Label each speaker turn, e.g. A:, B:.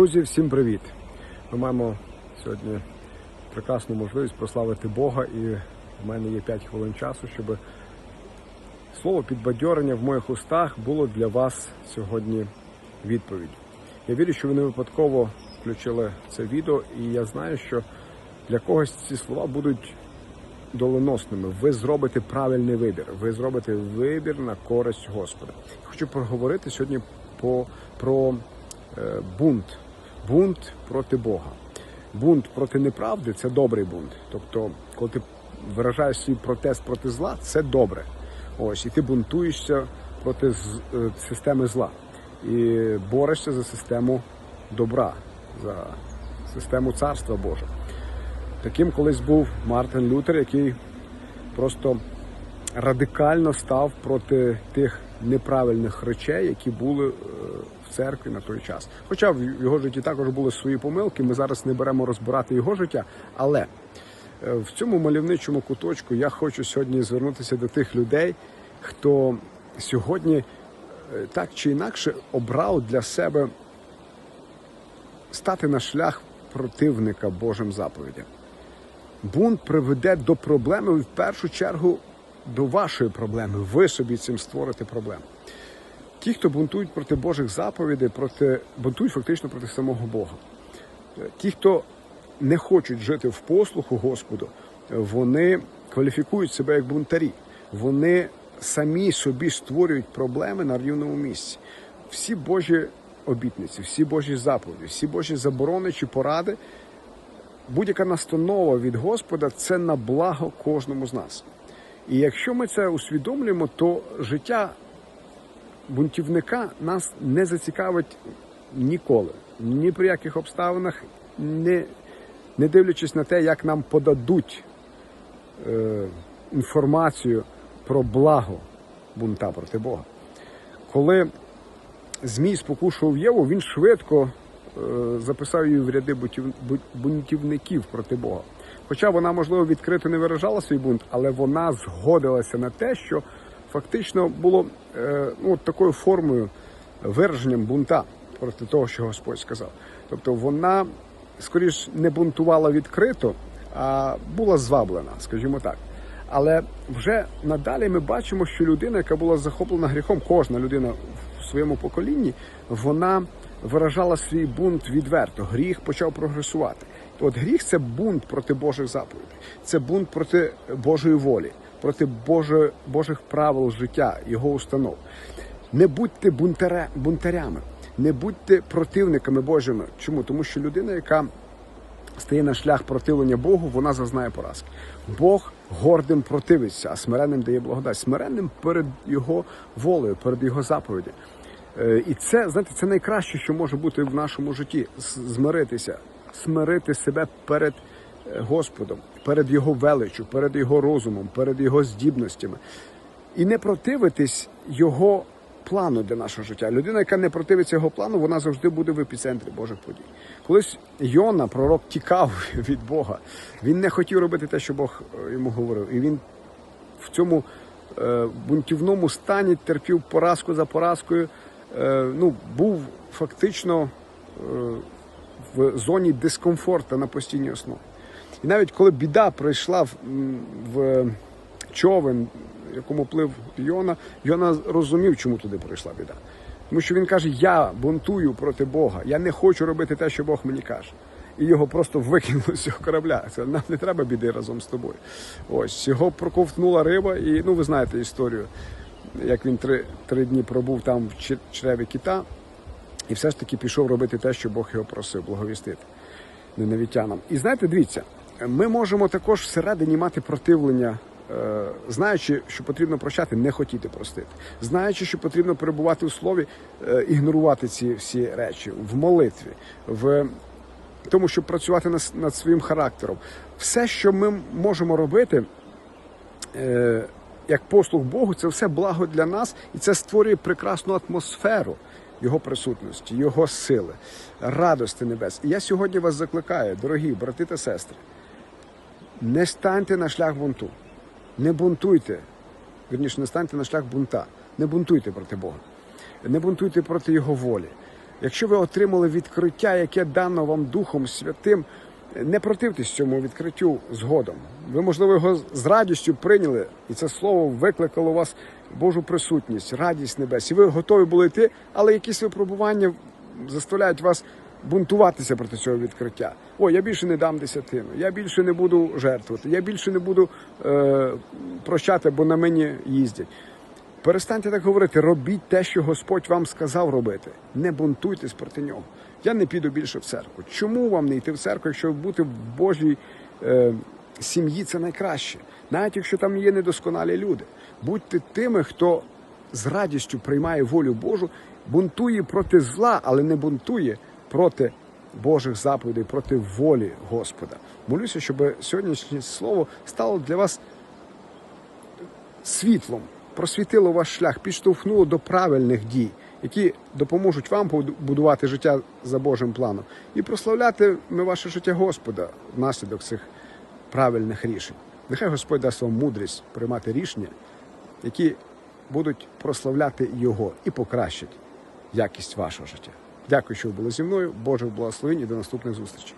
A: Друзі, всім привіт! Ми маємо сьогодні прекрасну можливість прославити Бога, і в мене є 5 хвилин часу, щоб слово підбадьорення в моїх устах було для вас сьогодні відповідь. Я вірю, що ви не випадково включили це відео, і я знаю, що для когось ці слова будуть доленосними. Ви зробите правильний вибір. Ви зробите вибір на користь Господа. Хочу поговорити сьогодні по, про е, бунт. Бунт проти Бога. Бунт проти неправди це добрий бунт. Тобто, коли ти виражаєш свій протест проти зла, це добре. Ось, і ти бунтуєшся проти е, системи зла. І борешся за систему добра, за систему царства Божого. Таким колись був Мартин Лютер, який просто радикально став проти тих неправильних речей, які були е, в церкві на той час. Хоча в його житті також були свої помилки, ми зараз не беремо розбирати його життя. Але е, в цьому мальовничому куточку я хочу сьогодні звернутися до тих людей, хто сьогодні е, так чи інакше обрав для себе стати на шлях противника Божим заповідям. Бунт приведе до проблеми в першу чергу до вашої проблеми. Ви собі цим створите проблему. Ті, хто бунтують проти Божих заповідей, проти, бунтують фактично проти самого Бога. Ті, хто не хочуть жити в послуху Господу, вони кваліфікують себе як бунтарі. Вони самі собі створюють проблеми на рівному місці. Всі Божі обітниці, всі Божі заповіді, всі Божі заборони чи поради будь-яка настанова від Господа це на благо кожному з нас. І якщо ми це усвідомлюємо, то життя бунтівника нас не зацікавить ніколи, ні при яких обставинах, не, не дивлячись на те, як нам подадуть е, інформацію про благо бунта проти Бога. Коли Змій спокушував Єву, він швидко е, записав її в ряди бунтівників проти Бога. Хоча вона, можливо, відкрито не виражала свій бунт, але вона згодилася на те, що фактично було е, ну, такою формою, вираженням бунта проти того, що Господь сказав. Тобто вона, скоріш, не бунтувала відкрито, а була зваблена, скажімо так. Але вже надалі ми бачимо, що людина, яка була захоплена гріхом, кожна людина в своєму поколінні, вона виражала свій бунт відверто. Гріх почав прогресувати. От гріх це бунт проти Божих заповідей, це бунт проти Божої волі, проти Божої, Божих правил життя, його установ. Не будьте бунтаре, бунтарями, не будьте противниками Божими. Чому? Тому що людина, яка стає на шлях противлення Богу, вона зазнає поразки. Бог гордим противиться, а смиренним дає благодать. Смиренним перед його волею, перед його заповіді. Е, І це, знаєте, це найкраще, що може бути в нашому житті змиритися, смирити себе перед е, Господом, перед Його величю, перед Його розумом, перед Його здібностями. І не противитись Його плану для нашого життя. Людина, яка не противиться його плану, вона завжди буде в епіцентрі Божих подій. Колись Йона, пророк, тікав від Бога. Він не хотів робити те, що Бог е, йому говорив. І він в цьому е, бунтівному стані терпів поразку за поразкою. Е, ну, був фактично е, в зоні дискомфорту на постійній основі. І навіть коли біда прийшла в, в човен, якому плив Йона, Йона розумів, чому туди прийшла біда. Тому що він каже: Я бунтую проти Бога, я не хочу робити те, що Бог мені каже. І його просто викинули з цього корабля. Це нам не треба біди разом з тобою. Ось його проковтнула риба, і ну ви знаєте історію, як він три, три дні пробув там в чреві кита, і все ж таки пішов робити те, що Бог його просив, благовістити ненавітянам. І знаєте, дивіться, ми можемо також всередині мати противлення, е, знаючи, що потрібно прощати, не хотіти простити, знаючи, що потрібно перебувати у слові, е, ігнорувати ці всі речі в молитві, в тому, щоб працювати над, своїм характером. Все, що ми можемо робити. е, Як послуг Богу, це все благо для нас, і це створює прекрасну атмосферу Його присутності, Його сили, радости небес. І я сьогодні вас закликаю, дорогі брати та сестри, не станьте на шлях бунту, не бунтуйте, вірніше, не станьте на шлях бунта, не бунтуйте проти Бога, не бунтуйте проти Його волі. Якщо ви отримали відкриття, яке дано вам Духом Святим, не противтесь цьому відкриттю згодом. Ви, можливо, його з радістю прийняли, і це слово викликало у вас Божу присутність, радість небес. І ви готові були йти, але якісь випробування заставляють вас бунтуватися проти цього відкриття. Ой, я більше не дам десятину, я більше не буду жертвувати, я більше не буду е, прощати, бо на мені їздять. Перестаньте так говорити, робіть те, що Господь вам сказав робити. Не бунтуйтесь проти нього. Я не піду більше в церкву. Чому вам не йти в церкву, якщо бути в Божій е, сім'ї це найкраще? Навіть якщо там є недосконалі люди. Будьте тими, хто з радістю приймає волю Божу, бунтує проти зла, але не бунтує проти Божих заповідей, проти волі Господа. Молюся, щоб сьогоднішнє слово стало для вас світлом, просвітило ваш шлях, підштовхнуло до правильних дій, які допоможуть вам будувати життя за Божим планом і прославляти ми ваше життя Господа внаслідок цих правильних рішень. Нехай Господь дасть вам мудрість приймати рішення, які будуть прославляти Його і покращать якість вашого життя. Дякую, що ви були зі мною. Божих благословень і до наступних зустрічей.